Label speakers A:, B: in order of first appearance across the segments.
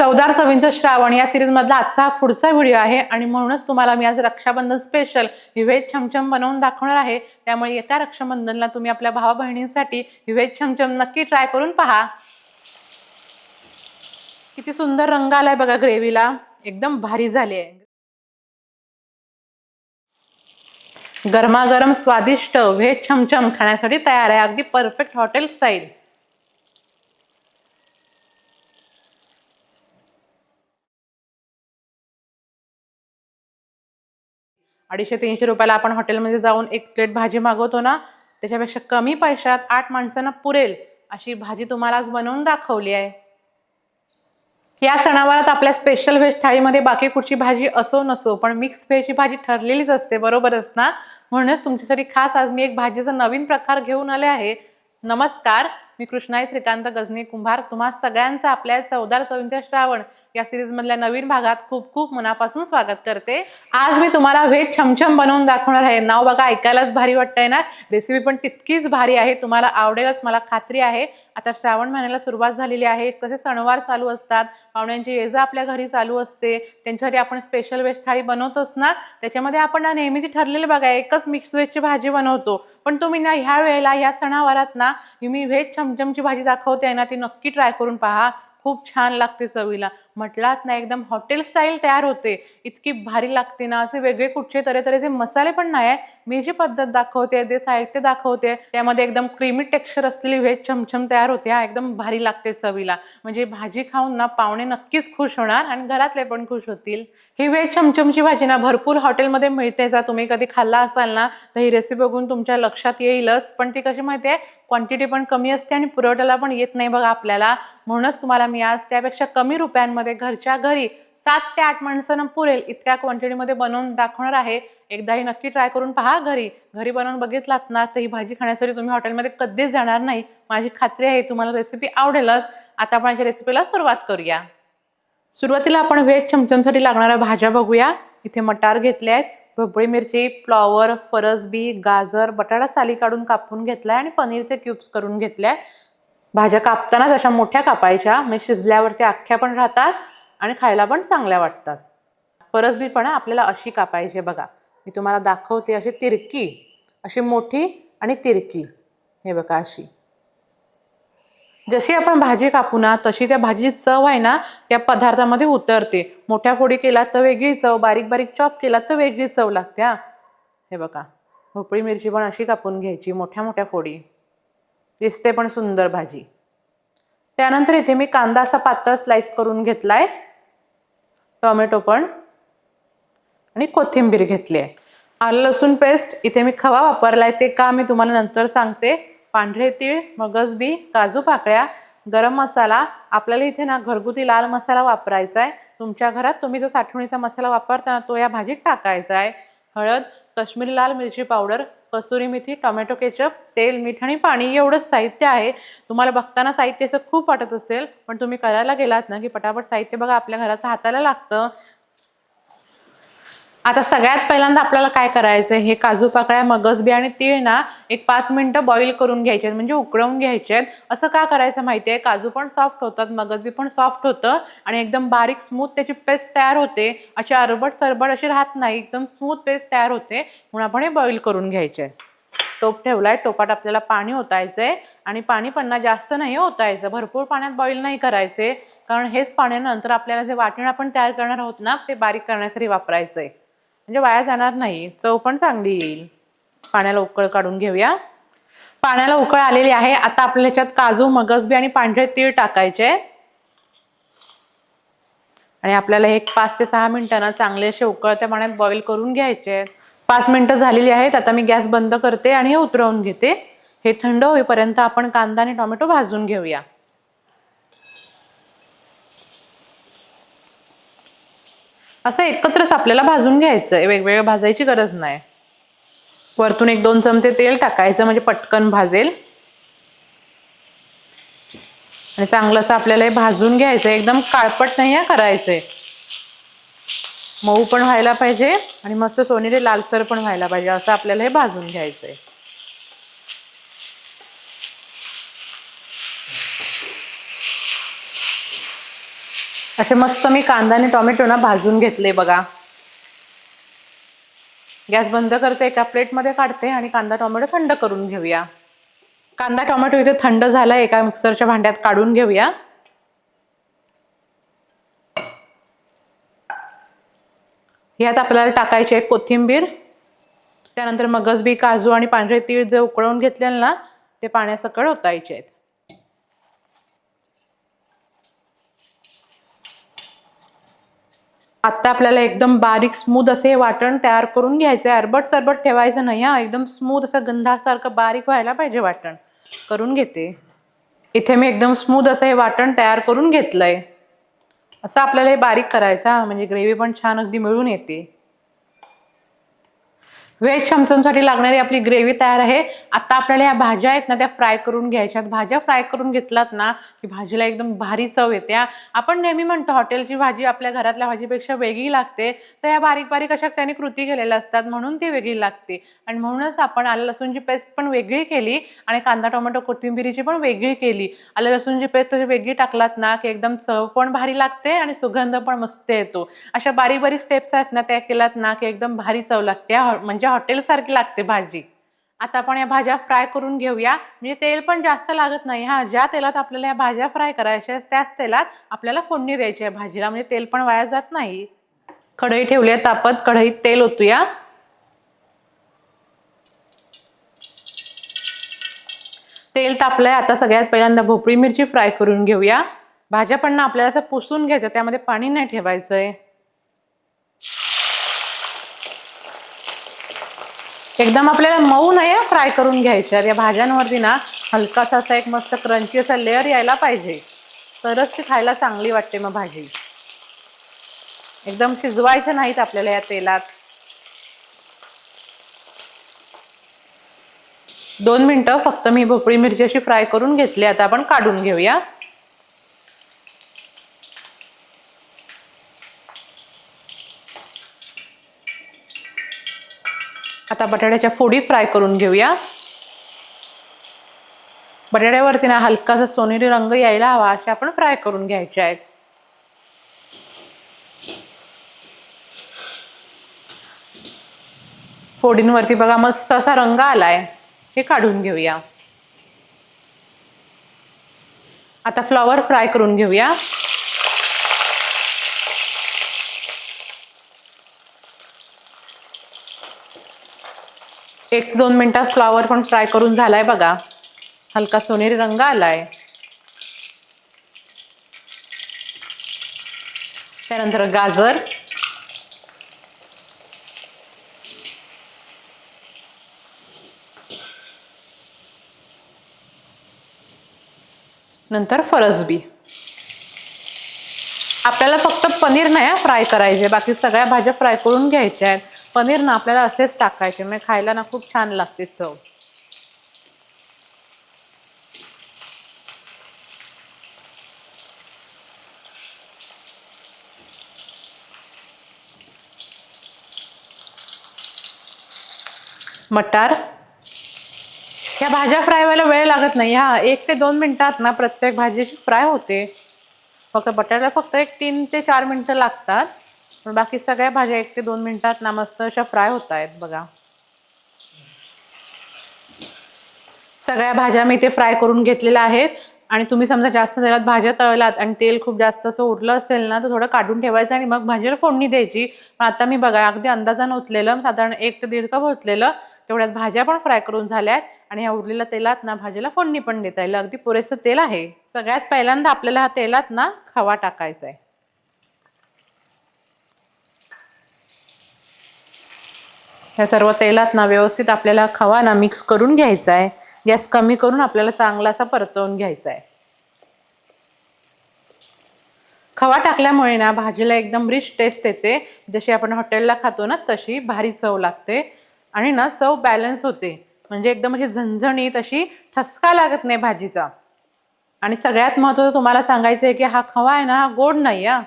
A: चौदार सवींचं श्रावण या सिरीज मधला आजचा हा पुढचा व्हिडिओ आहे. आणि म्हणूनच तुम्हाला मी आज रक्षाबंधन स्पेशल विवेद व्हेज छमछम बनवून दाखवणार आहे. त्यामुळे येत्या रक्षाबंधनला तुम्ही आपल्या भावा बहिणींसाठी विवेद व्हेज छमछम नक्की ट्राय करून पहा. किती सुंदर रंग आलाय बघा ग्रेव्हीला. एकदम भारी झाली आहे गरमागरम स्वादिष्ट व्हेज छमछम खाण्यासाठी तयार आहे. अगदी परफेक्ट हॉटेल स्टाईल अडीचशे तीनशे रुपयाला आपण हॉटेलमध्ये जाऊन एक प्लेट भाजी मागवतो ना त्याच्यापेक्षा कमी पैशात आठ माणसांना पुरेल अशी भाजी तुम्हाला आज बनवून दाखवली आहे. या सणावारात आपल्या स्पेशल व्हेज थाळीमध्ये बाकी कुठची भाजी असो नसो पण मिक्स व्हेजची भाजी ठरलेलीच असते बरोबरच ना? म्हणूनच तुमच्यासाठी खास आज मी एक भाजीचा नवीन प्रकार घेऊन आले आहे. नमस्कार. मी कृष्णाई श्रीकांत गजनी कुंभार तुम्हा सगळ्यांचं आपल्या चौदार चौदा श्रावण या सिरीज मधल्या नवीन भागात खूप खूप मनापासून स्वागत करते. आज मी तुम्हाला व्हेज छमछम बनवून दाखवणार आहे. नाव बघा ऐकायलाच भारी वाटतंय ना? रेसिपी पण तितकीच भारी आहे. तुम्हाला आवडेलच मला खात्री आहे. आता श्रावण महिन्याला सुरुवात झालेली आहे. कसे सणवार चालू असतात. पाहुण्यांची ये जा आपल्या घरी चालू असते. त्यांच्यासाठी आपण स्पेशल व्हेज थाळी बनवतोच ना? त्याच्यामध्ये आपण ना नेहमीची ठरलेलं बघा एकच मिक्स व्हेजची भाजी बनवतो. पण तुम्ही ना ह्या वेळेला या सणावारात ना मी व्हेज छमछमची भाजी दाखवते ना ती नक्की ट्राय करून पहा. खूप छान लागते चवीला. म्हटलात ना एकदम हॉटेल स्टाईल तयार होते. इतकी भारी लागते ना असे वेगळे कुठचे तरे तऱ्हेचे मसाले पण नाही आहे. मी जी पद्धत दाखवते जे साहित्य दाखवते त्यामध्ये एकदम क्रीमी टेक्स्चर असलेली व्हेज छमछम तयार होते. हा एकदम भारी लागते चवीला. म्हणजे भाजी खाऊन ना पाहुणे नक्कीच खुश होणार आणि घरातले पण खुश होतील. ही व्हेज छमछमची भाजी ना भरपूर हॉटेलमध्ये मिळते. जर तुम्ही कधी खाल्ला असाल ना तर ही रेसिपी बघून तुमच्या लक्षात येईलच. पण ती कशी माहिती आहे? क्वांटिटी पण कमी असते आणि पुरवठ्याला पण येत नाही बघा आपल्याला. म्हणूनच तुम्हाला मी आज त्यापेक्षा कमी रुपयांमध्ये घरच्या घरी सात ते आठ माणसांना पुरेल इतक्या क्वांटिटीमध्ये बनवून दाखवणार आहे. एकदा ही नक्की ट्राय करून पहा घरी. घरी बनवून बघितलात ना तर ही भाजी खाण्यासाठी तुम्ही हॉटेलमध्ये कधीच जाणार नाही. माझी खात्री आहे तुम्हाला रेसिपी आवडेलच. आता आपण याच्या रेसिपीला सुरुवात करूया. सुरुवातीला आपण व्हेज चमचमसाठी लागणाऱ्या भाज्या बघूया. इथे मटार घेतले आहेत. भोपळी मिरची फ्लॉवर फरसबी गाजर बटाटा साली काढून कापून घेतलाय आणि पनीरचे क्यूब्स करून घेतल्या भाज्या कापतानाच अशा मोठ्या कापायच्या म्हणजे शिजल्यावरती अख्ख्या पण राहतात आणि खायला पण चांगल्या वाटतात. फरसबीपणा आपल्याला अशी कापायची बघा. मी तुम्हाला दाखवते अशी तिरकी अशी मोठी आणि तिरकी. हे बघा अशी. जशी आपण भाजी कापू ना तशी त्या भाजीची चव आहे ना त्या पदार्थामध्ये उतरते. मोठ्या फोडी केलात तर वेगळी चव बारीक बारीक चॉप केलात तर वेगळी चव लागते हे बघा. भोपळी मिरची पण अशी कापून घ्यायची मोठ्या मोठ्या फोडी. दिसते पण सुंदर भाजी. त्यानंतर इथे मी कांदा असा पातळ स्लाइस करून घेतला आहे टोमॅटो पण. आणि कोथिंबीर घेतली आहे आलं लसूण पेस्ट इथे मी खवा वापरलाय ते का मी तुम्हाला नंतर सांगते. पांढरे तीळ मगजबी काजू पाकळ्या गरम मसाला. आपल्याला इथे ना घरगुती लाल मसाला वापरायचा आहे तुमच्या घरात तुम्ही जो साठवणीचा मसाला वापरता ना तो या भाजीत टाकायचा आहे हळद काश्मीरी लाल मिरची powder kasuri methi tomato ketchup तेल मीठ आणि पाणी एवढंच साहित्य आहे. तुम्हाला बघताना साहित्य असं खूप वाटत असेल पण तुम्ही करायला गेलात ना की पटापट साहित्य बघा आपल्या घराचं हाताला लागतं. आता सगळ्यात पहिल्यांदा आपल्याला काय करायचं हे काजू पाकळ्या मगजबी आणि तीळ ना एक पाच मिनटं बॉईल करून घ्यायचे आहेत म्हणजे उकळवून घ्यायचे आहेत. असं का करायचं माहिती आहे काजू पण सॉफ्ट होतात मगजबी पण सॉफ्ट होतं आणि एकदम बारीक स्मूथ त्याची पेस्ट तयार होते. अशी अरबट सरबट अशी राहत नाही एकदम स्मूथ पेस्ट तयार होते. म्हणून आपण हे बॉईल करून घ्यायचे आहे टोप ठेवलाय टोपात आपल्याला पाणी ओतायचंय आणि पाणी पण ना जास्त नाही हो ओतायचं भरपूर पाण्यात बॉईल नाही करायचे. कारण हेच पाण्यानंतर आपल्याला जे वाटण आपण तयार करणार आहोत ना ते बारीक करण्यासाठी वापरायचंय. म्हणजे वाया जाणार नाही. चव पण चांगली येईल. पाण्याला उकळ काढून घेऊया. पाण्याला उकळ आलेली आहे. आता आपल्या ह्याच्यात काजू मगजबी आणि पांढरे तीळ टाकायचे आणि आपल्याला एक पाच ते सहा मिनिटांना चांगले असे उकळत्या पाण्यात बॉईल करून घ्यायचे पाच मिनिटं झालेली आहेत. आता मी गॅस बंद करते आणि हे उतरवून घेते. हे थंड होईपर्यंत आपण कांदा आणि टोमॅटो भाजून घेऊया. असं एकत्रच आपल्याला भाजून घ्यायचं आहे वेगवेगळं भाजायची गरज नाही. वरतून एक दोन चमचे तेल टाकायचं म्हणजे पटकन भाजेल. आणि चांगलं असं आपल्याला हे भाजून घ्यायचं एकदम काळपट नाही हा करायचंय. मऊ पण व्हायला पाहिजे आणि मस्त सोनेरी लालसर पण व्हायला पाहिजे. असं आपल्याला हे भाजून घ्यायचंय. असे मस्त मी कांदा आणि टोमॅटो ना भाजून घेतले बघा. गॅस बंद करते एका प्लेटमध्ये काढते आणि कांदा टोमॅटो थंड करून घेऊया. कांदा टोमॅटो इथे थंड झाला एका मिक्सरच्या भांड्यात काढून घेऊया. यात आपल्याला टाकायची आहे कोथिंबीर. त्यानंतर मगजबी काजू आणि पांढरे तीळ जे उकळवून घेतलेले ना ते पाण्यासकट ओतायचे आहेत. आत्ता आपल्याला एकदम बारीक स्मूथ असे हे वाटण तयार करून घ्यायचं आहे. अरबट सरबट ठेवायचं नाही हा. एकदम स्मूथ असं गंधासारखं बारीक व्हायला पाहिजे वाटण. करून घेते. इथे मी एकदम स्मूथ असं हे वाटण तयार करून घेतलंय. असं आपल्याला हे बारीक करायचं म्हणजे ग्रेव्ही पण छान अगदी मिळून येते. व्हेज चमचमसाठी लागणारी आपली ग्रेव्ही तयार आहे. आता आपल्याला या भाज्या आहेत ना त्या फ्राय करून घ्यायच्यात. भाज्या फ्राय करून घेतलात ना की भाजीला एकदम भारी चव येते आपण नेहमी म्हणतो हॉटेलची भाजी आपल्या घरातल्या भाजीपेक्षा वेगळी लागते. तर या बारीक बारीक अशा त्यांनी कृती केलेल्या असतात म्हणून ती वेगळी लागते. आणि म्हणूनच आपण आलं लसूणची पेस्ट पण वेगळी केली आणि कांदा टोमॅटो कोथिंबिरीची पण वेगळी केली. आलं लसूणची पेस्ट तशी वेगळी टाकलात ना की एकदम चव पण भारी लागते आणि सुगंध पण मस्त येतो. अशा बारीक बारीक स्टेप्स आहेत ना त्या केलात ना की एकदम भारी चव लागते म्हणजे हॉटेलसारखी लागते भाजी. आता आपण या भाज्या फ्राय करून घेऊया. म्हणजे तेल पण जास्त लागत नाही हा. ज्या तेलात आपल्याला या भाज्या फ्राय करायच्या त्याच तेलात आपल्याला फोडणी द्यायची आहे भाजीला. म्हणजे तेल पण वाया जात नाही. कढई ठेवली आहे तापत. कढईत तेल ओतूया. तेल तापलंय. आता सगळ्यात पहिल्यांदा भोपळी मिरची फ्राय करून घेऊया. भाज्या पण ना आपल्याला असं पुसून घ्यायचं त्यामध्ये पाणी नाही ठेवायचं आहे एकदम आपल्याला मऊ नाही फ्राय करून घ्यायच्या या भाज्यांवरती ना हलकासा असा एक मस्त क्रंची असा लेअर यायला पाहिजे. तरच ती खायला चांगली वाटते मग भाजी. एकदम शिजवायचं नाहीत आपल्याला या तेलात. दोन मिनटं फक्त मी भोपळी मिरची अशी फ्राय करून घेतली. आता आपण काढून घेऊया. आता बटाट्याच्या फोडी फ्राय करून घेऊया. बटाट्यावरती ना हलकासा सोनेरी रंग यायला हवा असे आपण फ्राय करून घ्यायचे आहेत. फोडींवरती बघा मस्त असा रंग आलाय हे काढून घेऊया. आता फ्लॉवर फ्राय करून घेऊया. एक दोन मिनिटात फ्लॉवर पण फ्राय करून झालाय बघा. हलका सोनेरी रंग आलाय. त्यानंतर गाजर. नंतर फरसबी. आपल्याला फक्त पनीर नाही फ्राय करायचे बाकी सगळ्या भाज्या फ्राय करून घ्यायच्या आहेत. पनीर ना आपल्याला असेच टाकायचे म्हणजे खायला ना खूप छान लागते चव. मटार? ह्या भाज्या फ्राय व्हायला वेळ लागत नाही. हा एक ते दोन मिनिटात ना प्रत्येक भाजी फ्राय होते. फक्त बटाट्याला फक्त एक तीन ते चार मिनटं लागतात. पण बाकी सगळ्या भाज्या एक ते दोन मिनिटात ना मस्त अशा फ्राय होत आहेत बघा. सगळ्या भाज्या मी इथे फ्राय करून घेतलेल्या आहेत. आणि तुम्ही समजा जास्त तेलात भाज्या तळलात आणि तेल खूप जास्त असं उरलं असेल ना तर थोडं काढून ठेवायचं आणि मग भाजीला फोडणी द्यायची. पण आता मी बघा अगदी अंदाजानं ओतलेलं साधारण एक ते दीड कप ओतलेलं तेवढ्यात भाज्या पण फ्राय करून झाल्या आहेत आणि ह्या उरलेल्या तेलात ना भाजीला फोडणी पण देता येईल. अगदी पुरेसं तेल आहे. सगळ्यात पहिल्यांदा आपल्याला हा तेलात ना खवा टाकायचा आहे. ह्या सर्व तेलात ना व्यवस्थित आपल्याला खवा ना मिक्स करून घ्यायचा आहे गॅस कमी करून आपल्याला चांगला असा परतवून घ्यायचा आहे खवा टाकल्यामुळे ना भाजीला एकदम रिच टेस्ट येते. जशी आपण हॉटेलला खातो ना तशी भारी चव लागते. आणि ना चव बॅलन्स होते. म्हणजे एकदम अशी झणझणीत अशी ठसका लागत नाही भाजीचा. आणि सगळ्यात महत्त्वाचं तुम्हाला सांगायचं आहे की हा खवा आहे ना हा गोड नाही हा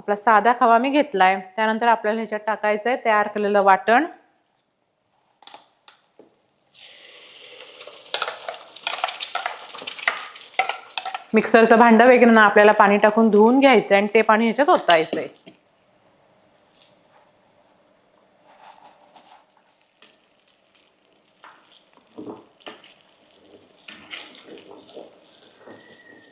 A: आपला साधा खवा मी घेतलाय. त्यानंतर आपल्याला ह्याच्यात टाकायचं आहे तयार केलेलं वाटण. मिक्सरचं भांडं वगैरे ना आपल्याला पाणी टाकून धुवून घ्यायचं आणि ते पाणी ह्याच्यात ओतायचंय.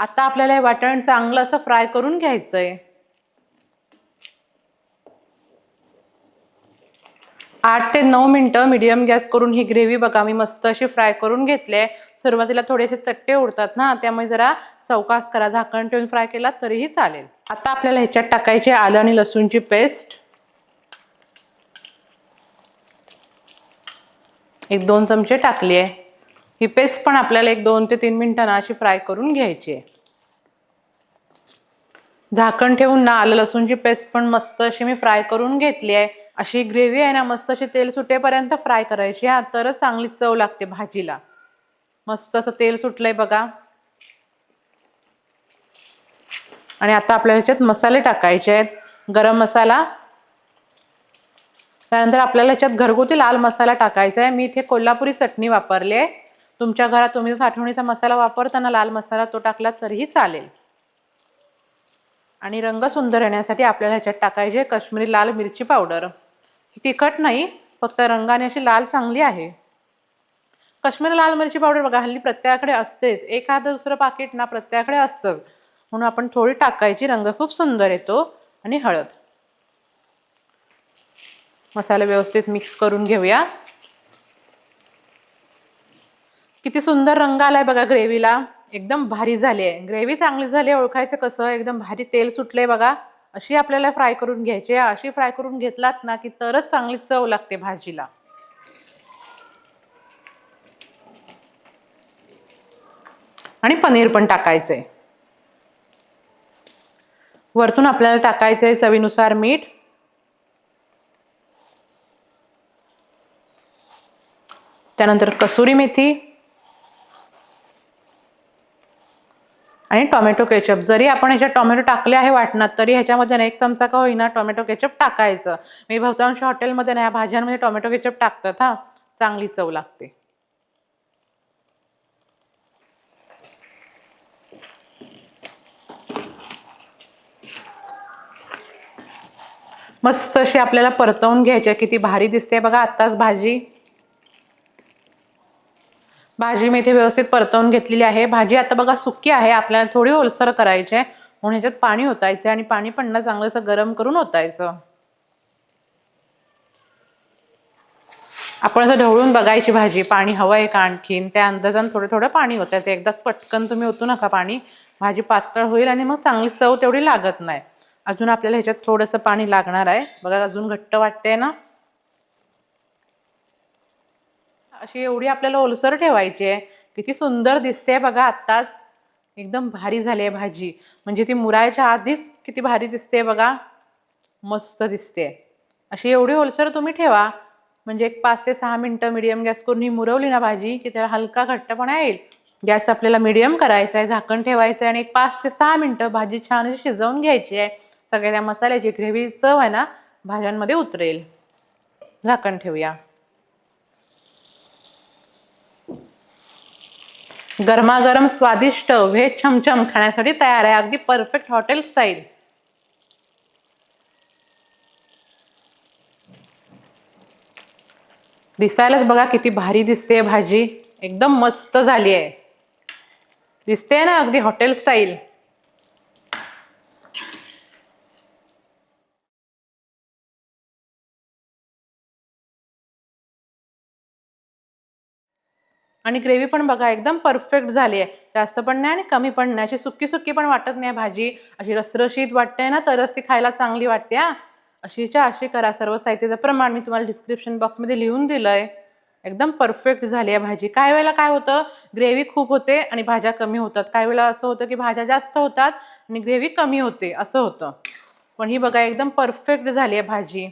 A: आता आपल्याला हे वाटण चांगलं असं फ्राय करून घ्यायचंय. आठ ते नऊ मिनटं मीडियम गॅस करून ही ग्रेव्ही बघा मी मस्त अशी फ्राय करून घेतली सुरुवातीला थोडेसे चट्टे उडतात ना त्यामुळे जरा चौकास करा. झाकण ठेवून फ्राय केला तरीही चालेल. आता आपल्याला ह्याच्यात टाकायची आलं आणि लसूणची पेस्ट एक दोन चमचे टाकली आहे ही पेस्ट पण आपल्याला एक दोन ते तीन मिनिटांना अशी फ्राय करून घ्यायची आहे. झाकण ठेवून ना आलं लसूणची पेस्ट पण मस्त अशी मी फ्राय करून घेतली आहे अशी ग्रेव्ही आहे ना मस्त अशी तेल सुटेपर्यंत फ्राय करायची. हा तरच चांगली चव लागते भाजीला. मस्त असं तेल सुटलंय बघा. आणि आता आपल्याला ह्याच्यात मसाले टाकायचे आहेत. गरम मसाला. त्यानंतर आपल्याला ह्याच्यात घरगुती लाल मसाला टाकायचा आहे. मी इथे कोल्हापुरी चटणी वापरली आहे. तुमच्या घरात तुम्ही साठवणीचा मसाला वापरताना लाल मसाला तो टाकला तरीही चालेल. आणि रंग सुंदर येण्यासाठी आपल्याला ह्याच्यात टाकायचे काश्मीरी लाल मिरची पावडर. तिखट नाही फक्त रंगाने अशी लाल चांगली आहे. काश्मीरी लाल मिरची पावडर बघा हल्ली प्रत्येकाकडे असतेच. एखादं दुसरं पाकिट ना प्रत्येकाकडे असतं. म्हणून आपण थोडी टाकायची रंग खूप सुंदर येतो आणि हळद. मसाला व्यवस्थित मिक्स करून घेऊया. किती सुंदर रंग आलाय बघा ग्रेव्हीला एकदम भारी झाली आहे. ग्रेव्ही चांगली झाली आहे ओळखायचं कसं? एकदम भारी तेल सुटलंय बघा. अशी आपल्याला फ्राय करून घ्यायची आहे. अशी फ्राय करून घेतलात ना की तरच चांगली चव लागते भाजीला. आणि पनीर पण टाकायचंय. वरतून आपल्याला टाकायचंय चवीनुसार मीठ. त्यानंतर कसुरी मेथी. आणि टोमॅटो केचप. जरी आपण ह्याच्यात टोमॅटो टाकले आहे वाटणात तरी ह्याच्यामध्ये ना एक चमचा का होईना टोमॅटो केचप टाकायचं. मी बहुतांश हॉटेलमध्ये ना ह्या भाज्यांमध्ये टोमॅटो केचप टाकतात हा. चांगली चव लागते. मस्त अशी आपल्याला परतवून घ्यायची आहे. किती भारी दिसते. बघा आत्ताच भाजी भाजी मी इथे व्यवस्थित परतवून घेतलेली आहे. भाजी आता बघा सुकी आहे. आपल्याला थोडी ओलसर करायची आहे. म्हणून ह्याच्यात पाणी ओतायचं आणि पाणी पण ना चांगलं असं गरम करून ओतायचं. आपण असं ढवळून बघायची भाजी. पाणी हवं आहे का आणखीन? त्या अंदाजानं थोडं थोडं पाणी होतायचं एकदाच पटकन तुम्ही ओतू नका पाणी. भाजी पातळ होईल आणि मग चांगली चव तेवढी लागत नाही. अजून आपल्याला ह्याच्यात थोडंसं पाणी लागणार आहे. बघा अजून घट्ट वाटतंय ना? अशी एवढी आपल्याला ओलसर ठेवायची आहे. किती सुंदर दिसते बघा आत्ताच. एकदम भारी झाली आहे भाजी. म्हणजे ती मुरायच्या आधीच किती भारी दिसते बघा. मस्त दिसते. अशी एवढी ओलसर तुम्ही ठेवा. म्हणजे एक पाच ते सहा मिनटं मिडियम गॅस करून ही मुरवली ना भाजी की त्याला हलका घट्टपणा येईल. गॅस आपल्याला मिडियम करायचा आहे झाकण ठेवायचं आहे आणि एक पाच ते सहा मिनटं भाजी छान अशी शिजवून घ्यायची आहे. सगळ्या त्या मसाल्याची ग्रेव्ही चव आहे ना भाज्यांमध्ये उतरेल. झाकण ठेवूया. गरमागरम स्वादिष्ट व्हेज छमछम खाण्यासाठी तयार आहे. अगदी परफेक्ट हॉटेल स्टाईल दिसायलाच बघा किती भारी दिसते भाजी. एकदम मस्त झाली आहे दिसते ना अगदी हॉटेल स्टाईल आणि ग्रेव्ही पण बघा एकदम परफेक्ट झाली आहे. जास्त पण नाही आणि कमी पण नाही. अशी सुकी सुकी पण वाटत नाही भाजी. अशी रसरशीत वाटते ना तरच ती खायला चांगली वाटते हा. अशीच्या अशी करा. सर्व साहित्याचं प्रमाण मी तुम्हाला डिस्क्रिप्शन बॉक्समध्ये लिहून दिलं आहे एकदम परफेक्ट झाली आहे भाजी. काय वेळेला काय होतं ग्रेव्ही खूप होते आणि भाज्या कमी होतात. काही वेळेला असं होतं की भाज्या जास्त होतात आणि ग्रेव्ही कमी होते असं होतं. पण ही बघा एकदम परफेक्ट झाली आहे भाजी.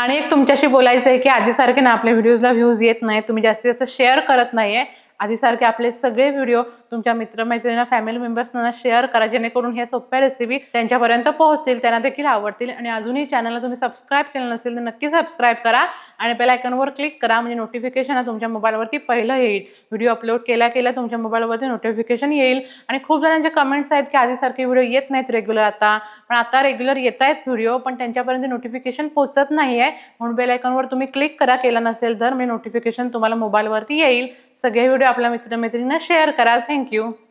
A: आणि एक तुमच्याशी बोलायचं आहे की आधीसारखे ना आपल्या व्हिडिओजला व्ह्यूज येत नाही तुम्ही जास्तीत जास्त शेअर करत नाही आहे आधीसारखे आपले सगळे व्हिडिओ तुमच्या मित्रमैत्रिणींना फॅमिली मेंबर्सना शेअर करा जेणेकरून ह्या सोप्या रेसिपी त्यांच्यापर्यंत पोहोचतील त्यांना देखील आवडतील. आणि अजूनही चॅनलला तुम्ही सबस्क्राईब केलं नसेल तर नक्की सबस्क्राईब करा. आणि बेल आयकॉनवर क्लिक करा म्हणजे नोटिफिकेशन हा तुमच्या मोबाईलवरती पहिलं येईल. व्हिडिओ अपलोड केला केला तुमच्या मोबाईलवरती नोटिफिकेशन येईल. आणि खूप जणांचे कमेंट्स आहेत की आधीसारखे व्हिडिओ येत नाहीत रेग्युलर आता. पण आता रेग्युलर येत आहेत व्हिडिओ पण त्यांच्यापर्यंत नोटिफिकेशन पोहोचत नाही आहे म्हणून बेल आयकॉनवर तुम्ही क्लिक करा केलं नसेल तर म्हणजे नोटिफिकेशन तुम्हाला मोबाईलवरती येईल. सगळे व्हिडिओ आपल्या मित्रमैत्रिणींना शेअर करा. Thank you Thank you.